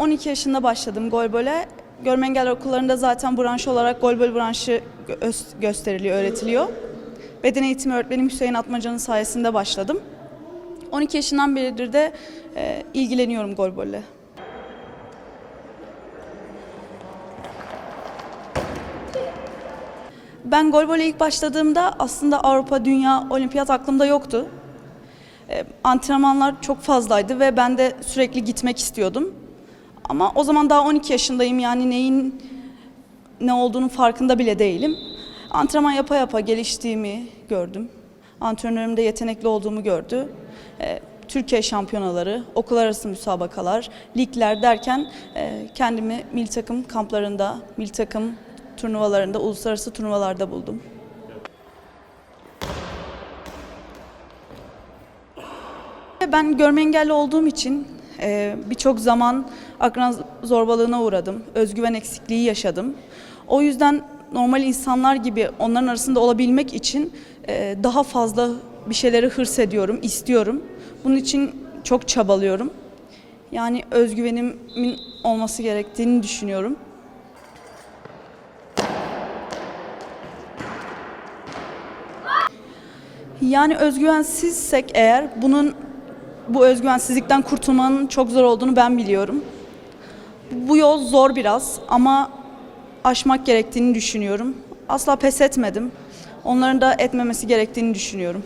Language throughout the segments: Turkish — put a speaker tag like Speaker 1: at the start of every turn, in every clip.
Speaker 1: 12 yaşında başladım golbole. Görme engelli okullarında zaten branş olarak golbol branşı gö- gösteriliyor, öğretiliyor. Beden eğitimi öğretmenim Hüseyin Atmaca'nın sayesinde başladım. 12 yaşından beridir de e, ilgileniyorum golbolle. Ben golbole ilk başladığımda aslında Avrupa, Dünya, Olimpiyat aklımda yoktu. E, antrenmanlar çok fazlaydı ve ben de sürekli gitmek istiyordum. Ama o zaman daha 12 yaşındayım yani neyin ne olduğunun farkında bile değilim. Antrenman yapa yapa geliştiğimi gördüm. Antrenörüm de yetenekli olduğumu gördü. E, Türkiye şampiyonaları, okul arası müsabakalar, ligler derken e, kendimi milli takım kamplarında, milli takım turnuvalarında, uluslararası turnuvalarda buldum. Ben görme engelli olduğum için e, birçok zaman akran zorbalığına uğradım. Özgüven eksikliği yaşadım. O yüzden normal insanlar gibi onların arasında olabilmek için e, daha fazla bir şeyleri hırs ediyorum, istiyorum. Bunun için çok çabalıyorum. Yani özgüvenimin olması gerektiğini düşünüyorum. Yani özgüvensizsek eğer bunun bu özgüvensizlikten kurtulmanın çok zor olduğunu ben biliyorum. Bu yol zor biraz ama aşmak gerektiğini düşünüyorum. Asla pes etmedim. Onların da etmemesi gerektiğini düşünüyorum.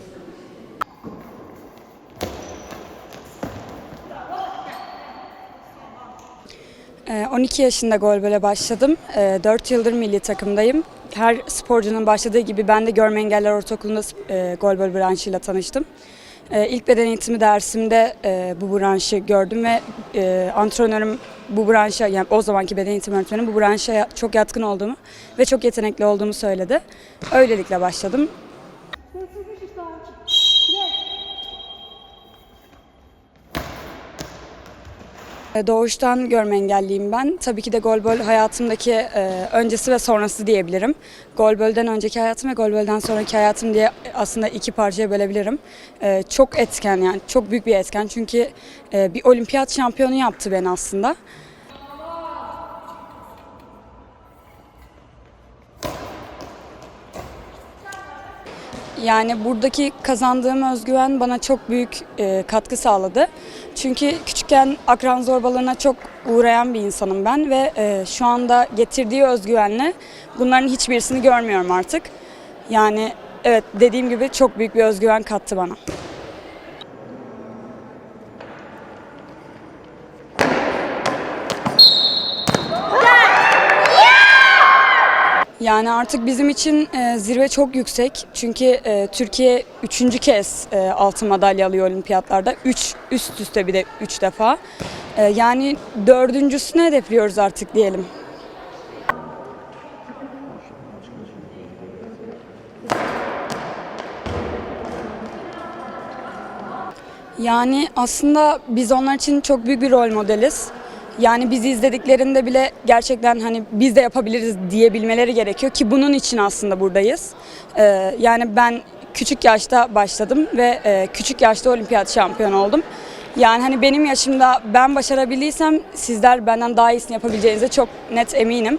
Speaker 2: Ee, 12 yaşında golbole başladım. 4 yıldır milli takımdayım. Her sporcunun başladığı gibi ben de Görme Engeller Ortaokulu'nda e, golbol branşıyla tanıştım. Ee, İlk beden eğitimi dersimde e, bu branşı gördüm ve e, antrenörüm bu branşa, yani o zamanki beden eğitimi öğretmenim bu branşa çok yatkın olduğumu ve çok yetenekli olduğumu söyledi. Öylelikle başladım. Doğuştan görme engelliyim ben. Tabii ki de golbol hayatımdaki e, öncesi ve sonrası diyebilirim. Golbolden önceki hayatım ve golbolden sonraki hayatım diye aslında iki parçaya bölebilirim. E, çok etken yani çok büyük bir etken çünkü e, bir olimpiyat şampiyonu yaptı beni aslında. Yani buradaki kazandığım özgüven bana çok büyük e, katkı sağladı. Çünkü küçükken akran zorbalığına çok uğrayan bir insanım ben ve e, şu anda getirdiği özgüvenle bunların hiçbirisini görmüyorum artık. Yani evet dediğim gibi çok büyük bir özgüven kattı bana. Yani artık bizim için e, zirve çok yüksek. Çünkü e, Türkiye üçüncü kez e, altın madalya alıyor olimpiyatlarda. Üç, üst üste bir de üç defa. E, yani dördüncüsünü hedefliyoruz artık diyelim. Yani aslında biz onlar için çok büyük bir rol modeliz. Yani bizi izlediklerinde bile gerçekten hani biz de yapabiliriz diyebilmeleri gerekiyor ki bunun için aslında buradayız. Ee, yani ben küçük yaşta başladım ve e, küçük yaşta olimpiyat şampiyonu oldum. Yani hani benim yaşımda ben başarabildiysem sizler benden daha iyisini yapabileceğinize çok net eminim.